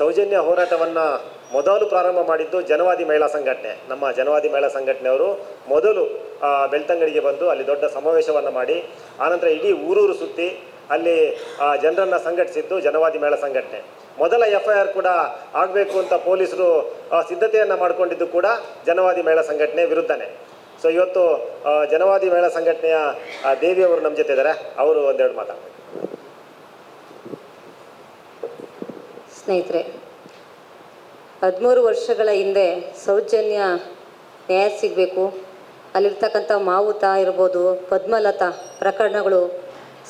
ಸೌಜನ್ಯ ಹೋರಾಟವನ್ನು ಮೊದಲು ಪ್ರಾರಂಭ ಮಾಡಿದ್ದು ಜನವಾದಿ ಮಹಿಳಾ ಸಂಘಟನೆ. ನಮ್ಮ ಜನವಾದಿ ಮಹಿಳಾ ಸಂಘಟನೆಯವರು ಮೊದಲು ಬೆಳ್ತಂಗಡಿಗೆ ಬಂದು ಅಲ್ಲಿ ದೊಡ್ಡ ಸಮಾವೇಶವನ್ನು ಮಾಡಿ, ಆನಂತರ ಇಡೀ ಊರೂರು ಸುತ್ತಿ ಅಲ್ಲಿ ಜನರನ್ನು ಸಂಘಟಿಸಿದ್ದು ಜನವಾದಿ ಮಹಿಳಾ ಸಂಘಟನೆ. ಮೊದಲ ಎಫ್ ಐ ಆರ್ ಕೂಡ ಆಗಬೇಕು ಅಂತ ಪೊಲೀಸರು ಸಿದ್ಧತೆಯನ್ನು ಮಾಡಿಕೊಂಡಿದ್ದು ಕೂಡ ಜನವಾದಿ ಮಹಿಳಾ ಸಂಘಟನೆ ವಿರುದ್ಧನೇ. ಸೊ ಇವತ್ತು ಜನವಾದಿ ಮಹಿಳಾ ಸಂಘಟನೆಯ ದೇವಿಯವರು ನಮ್ಮ ಜೊತೆ ಇದ್ದಾರೆ ಅವರು ಒಂದೆರಡು ಮಾತಾಡ್ತಾರೆ ಸ್ನೇಹಿತರೆ, ಹದಿಮೂರು ವರ್ಷಗಳ ಹಿಂದೆ ಸೌಜನ್ಯ ನ್ಯಾಯ ಸಿಗಬೇಕು. ಅಲ್ಲಿರ್ತಕ್ಕಂಥ ಮಾವುತ ಇರ್ಬೋದು, ಪದ್ಮಲತಾ ಪ್ರಕರಣಗಳು,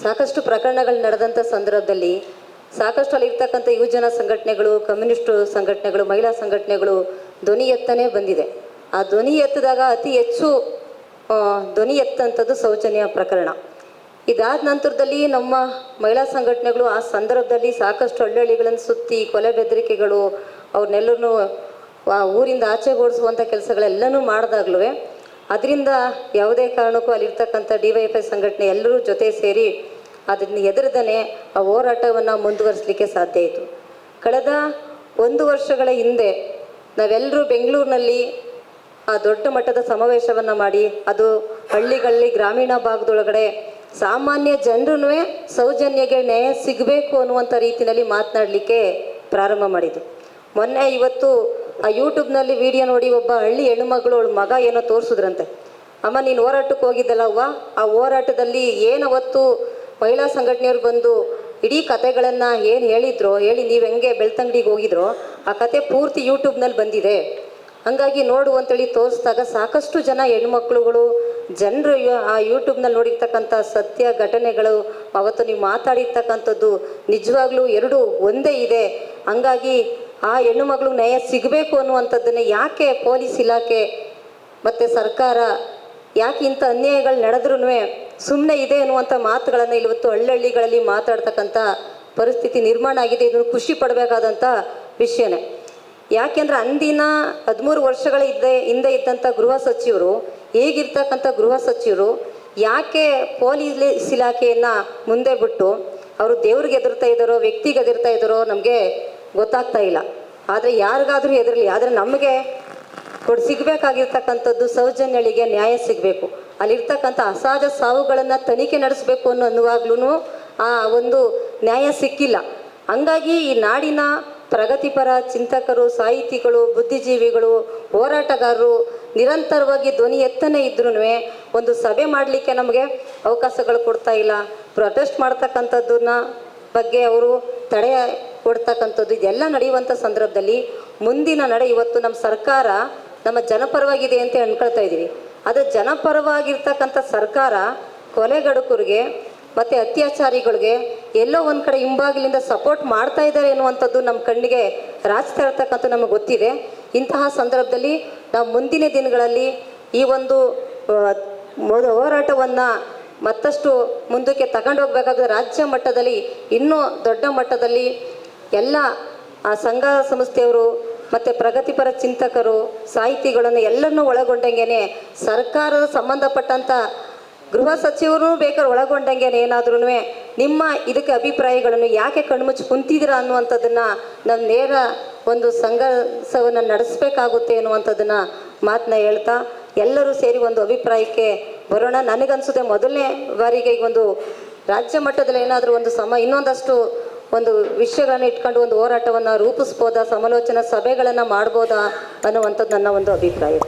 ಸಾಕಷ್ಟು ಪ್ರಕರಣಗಳು ನಡೆದಂಥ ಸಂದರ್ಭದಲ್ಲಿ ಸಾಕಷ್ಟು ಅಲ್ಲಿರ್ತಕ್ಕಂಥ ಯುವಜನ ಸಂಘಟನೆಗಳು, ಕಮ್ಯುನಿಸ್ಟ್ ಸಂಘಟನೆಗಳು, ಮಹಿಳಾ ಸಂಘಟನೆಗಳು ಧ್ವನಿ ಎತ್ತನೇ ಬಂದಿದೆ. ಆ ಧ್ವನಿ ಎತ್ತಿದಾಗ ಅತಿ ಹೆಚ್ಚು ಧ್ವನಿ ಎತ್ತಂಥದ್ದು ಸೌಜನ್ಯ ಪ್ರಕರಣ. ಇದಾದ ನಂತರದಲ್ಲಿ ನಮ್ಮ ಮಹಿಳಾ ಸಂಘಟನೆಗಳು ಆ ಸಂದರ್ಭದಲ್ಲಿ ಸಾಕಷ್ಟು ಹಳ್ಳಿಗಳನ್ನು ಸುತ್ತಿ ಕೊಲೆ ಬೆದರಿಕೆಗಳು ಅವ್ರನ್ನೆಲ್ಲರೂ ಊರಿಂದ ಆಚೆ ಓಡಿಸುವಂಥ ಕೆಲಸಗಳೆಲ್ಲನೂ ಮಾಡಿದಾಗ್ಲೂ ಅದರಿಂದ ಯಾವುದೇ ಕಾರಣಕ್ಕೂ ಅಲ್ಲಿರ್ತಕ್ಕಂಥ ಡಿ ವೈ ಎಫ್ ಐ ಸಂಘಟನೆ ಎಲ್ಲರೂ ಜೊತೆ ಸೇರಿ ಅದನ್ನು ಎದುರದನೇ ಆ ಹೋರಾಟವನ್ನು ಮುಂದುವರಿಸಲಿಕ್ಕೆ ಸಾಧ್ಯ ಆಯಿತು. ಕಳೆದ ಒಂದು ವರ್ಷಗಳ ಹಿಂದೆ ನಾವೆಲ್ಲರೂ ಬೆಂಗಳೂರಿನಲ್ಲಿ ಆ ದೊಡ್ಡ ಮಟ್ಟದ ಸಮಾವೇಶವನ್ನು ಮಾಡಿ, ಅದು ಹಳ್ಳಿಗಳಲ್ಲಿ ಗ್ರಾಮೀಣ ಭಾಗದೊಳಗಡೆ ಸಾಮಾನ್ಯ ಜನರೂ ಸೌಜನ್ಯಗೆ ನ್ಯಾಯ ಸಿಗಬೇಕು ಅನ್ನುವಂಥ ರೀತಿಯಲ್ಲಿ ಮಾತನಾಡಲಿಕ್ಕೆ ಪ್ರಾರಂಭ ಮಾಡಿದ್ದು. ಮೊನ್ನೆ ಇವತ್ತು ಆ ಯೂಟ್ಯೂಬ್ನಲ್ಲಿ ವಿಡಿಯೋ ನೋಡಿ ಒಬ್ಬ ಹಳ್ಳಿ ಹೆಣ್ಣುಮಗಳು ಅವಳ ಮಗ ಏನೋ ತೋರಿಸಿದ್ರಂತೆ. ಅಮ್ಮ, ನೀನು ಹೋರಾಟಕ್ಕೆ ಹೋಗಿದ್ದಲ್ಲ ಅವ್ವ? ಆ ಹೋರಾಟದಲ್ಲಿ ಏನವತ್ತು ಮಹಿಳಾ ಸಂಘಟನೆಯವ್ರು ಬಂದು ಇಡೀ ಕತೆಗಳನ್ನು ಏನು ಹೇಳಿದ್ರು, ಹೇಳಿ ನೀವು ಹೆಂಗೆ ಬೆಳ್ತಂಗಡಿಗೆ ಹೋಗಿದ್ರೋ, ಆ ಕತೆ ಪೂರ್ತಿ ಯೂಟ್ಯೂಬ್ನಲ್ಲಿ ಬಂದಿದೆ. ಹಂಗಾಗಿ ನೋಡು ಅಂತೇಳಿ ತೋರಿಸಿದಾಗ ಸಾಕಷ್ಟು ಜನ ಹೆಣ್ಮಕ್ಳುಗಳು ಜನರು ಆ ಯೂಟ್ಯೂಬ್ನಲ್ಲಿ ನೋಡಿರ್ತಕ್ಕಂಥ ಸತ್ಯ ಘಟನೆಗಳು, ಅವತ್ತು ನೀವು ಮಾತಾಡಿರ್ತಕ್ಕಂಥದ್ದು ನಿಜವಾಗ್ಲೂ ಎರಡು ಒಂದೇ ಇದೆ. ಹಂಗಾಗಿ ಆ ಹೆಣ್ಣು ಮಗಳು ನ್ಯಾಯ ಸಿಗಬೇಕು ಅನ್ನುವಂಥದ್ದನ್ನು ಯಾಕೆ ಪೊಲೀಸ್ ಇಲಾಖೆ ಮತ್ತು ಸರ್ಕಾರ, ಯಾಕೆ ಇಂಥ ಅನ್ಯಾಯಗಳು ನಡೆದ್ರೂ ಸುಮ್ಮನೆ ಇದೆ ಅನ್ನುವಂಥ ಮಾತುಗಳನ್ನು ಇವತ್ತು ಹಳ್ಳಹಳ್ಳಿಗಳಲ್ಲಿ ಮಾತಾಡ್ತಕ್ಕಂಥ ಪರಿಸ್ಥಿತಿ ನಿರ್ಮಾಣ ಆಗಿದೆ ಇದನ್ನು ಖುಷಿ ಪಡಬೇಕಾದಂಥ ವಿಷಯನೇ. ಯಾಕೆಂದ್ರೆ ಅಂದಿನ ಹದಿಮೂರು ವರ್ಷಗಳ ಹಿಂದೆ ಹಿಂದೆ ಇದ್ದಂಥ ಗೃಹ ಸಚಿವರು ಹೇಗಿರ್ತಕ್ಕಂಥ ಗೃಹ ಸಚಿವರು ಯಾಕೆ ಪೊಲೀಸ್ ಇಲಾಖೆಯನ್ನು ಮುಂದೆ ಬಿಟ್ಟು ಅವರು ದೇವ್ರಿಗೆ ಎದುರ್ತಾ ಇದ್ದಾರೋ, ವ್ಯಕ್ತಿಗೆ ಎದುರ್ತಾ ಇದ್ದಾರೋ ನಮಗೆ ಗೊತ್ತಾಗ್ತಾ ಇಲ್ಲ. ಆದರೆ ಯಾರಿಗಾದರೂ ಎದುರಲಿ ಆದರೆ ನಮಗೆ ಕೊಡ್, ಸಿಗಬೇಕಾಗಿರ್ತಕ್ಕಂಥದ್ದು ಸೌಜನ್ಯಳಿಗೆ ನ್ಯಾಯ ಸಿಗಬೇಕು. ಅಲ್ಲಿರ್ತಕ್ಕಂಥ ಅಸಹಜ ಸಾವುಗಳನ್ನು ತನಿಖೆ ನಡೆಸಬೇಕು ಅನ್ನೋ ಅನ್ನುವಾಗ್ಲೂ ಆ ಒಂದು ನ್ಯಾಯ ಸಿಕ್ಕಿಲ್ಲ. ಹಂಗಾಗಿ ಈ ನಾಡಿನ ಪ್ರಗತಿಪರ ಚಿಂತಕರು, ಸಾಹಿತಿಗಳು, ಬುದ್ಧಿಜೀವಿಗಳು, ಹೋರಾಟಗಾರರು ನಿರಂತರವಾಗಿ ಧ್ವನಿ ಎತ್ತನೆ ಇದ್ರೂ ಒಂದು ಸಭೆ ಮಾಡಲಿಕ್ಕೆ ನಮಗೆ ಅವಕಾಶಗಳು ಕೊಡ್ತಾ ಇಲ್ಲ. ಪ್ರೊಟೆಸ್ಟ್ ಮಾಡ್ತಕ್ಕಂಥದ್ದನ್ನ ಬಗ್ಗೆ ಅವರು ತಡೆ ಕೊಡ್ತಕ್ಕಂಥದ್ದು ಇದೆಲ್ಲ ನಡೆಯುವಂಥ ಸಂದರ್ಭದಲ್ಲಿ ಮುಂದಿನ ನಡೆ ಇವತ್ತು ನಮ್ಮ ಸರ್ಕಾರ ನಮ್ಮ ಜನಪರವಾಗಿದೆ ಅಂತ ಅನ್ಕೊಳ್ತಾ ಇದ್ದೀವಿ. ಅದು ಜನಪರವಾಗಿರ್ತಕ್ಕಂಥ ಸರ್ಕಾರ ಕೊಲೆಗಡುಕರಿಗೆ ಮತ್ತು ಅತ್ಯಾಚಾರಿಗಳಿಗೆ ಎಲ್ಲೋ ಒಂದು ಕಡೆ ಹಿಂಬಾಗಿಲಿಂದ ಸಪೋರ್ಟ್ ಮಾಡ್ತಾ ಇದ್ದಾರೆ ಎನ್ನುವಂಥದ್ದು ನಮ್ಮ ಕಣ್ಣಿಗೆ ರಾಜ್ತಾ ಇರ್ತಕ್ಕಂಥ ನಮಗೆ ಗೊತ್ತಿದೆ. ಇಂತಹ ಸಂದರ್ಭದಲ್ಲಿ ನಾವು ಮುಂದಿನ ದಿನಗಳಲ್ಲಿ ಈ ಒಂದು ಹೋರಾಟವನ್ನು ಮತ್ತಷ್ಟು ಮುಂದಕ್ಕೆ ತಗೊಂಡು ಹೋಗಬೇಕಾದ್ರೆ ರಾಜ್ಯ ಮಟ್ಟದಲ್ಲಿ, ಇನ್ನೂ ದೊಡ್ಡ ಮಟ್ಟದಲ್ಲಿ ಎಲ್ಲ ಸಂಘ ಸಂಸ್ಥೆಯವರು ಮತ್ತು ಪ್ರಗತಿಪರ ಚಿಂತಕರು, ಸಾಹಿತಿಗಳನ್ನು ಎಲ್ಲರನ್ನೂ ಒಳಗೊಂಡಂಗೆ ಸರ್ಕಾರದ ಸಂಬಂಧಪಟ್ಟಂಥ ಗೃಹ ಸಚಿವರು ಬೇಕಾದ್ರೆ ಒಳಗೊಂಡಂಗೆ ಏನಾದ್ರೂ ನಿಮ್ಮ ಇದಕ್ಕೆ ಅಭಿಪ್ರಾಯಗಳನ್ನು ಯಾಕೆ ಕಣ್ಮುಚ್ಚಿ ಕುಂತಿದ್ದೀರಾ ಅನ್ನುವಂಥದ್ದನ್ನು ನಾವು ನೇರ ಒಂದು ಸಂಘರ್ಷವನ್ನು ನಡೆಸಬೇಕಾಗುತ್ತೆ ಅನ್ನುವಂಥದ್ದನ್ನು ಮಾತನ್ನ ಹೇಳ್ತಾ ಎಲ್ಲರೂ ಸೇರಿ ಒಂದು ಅಭಿಪ್ರಾಯಕ್ಕೆ ಬರೋಣ. ನನಗನ್ಸುತ್ತೆ ಮೊದಲನೇ ಬಾರಿಗೆ ಈಗ ಒಂದು ರಾಜ್ಯ ಮಟ್ಟದಲ್ಲಿ ಏನಾದರೂ ಒಂದು ಸಮ, ಇನ್ನೊಂದಷ್ಟು ಒಂದು ವಿಷಯಗಳನ್ನು ಇಟ್ಕೊಂಡು ಒಂದು ಹೋರಾಟವನ್ನು ರೂಪಿಸ್ಬೋದಾ? ಸಮಾಲೋಚನಾ ಸಭೆಗಳನ್ನು ಮಾಡ್ಬೋದಾ? ಅನ್ನುವಂಥದ್ದು ನನ್ನ ಒಂದು ಅಭಿಪ್ರಾಯ.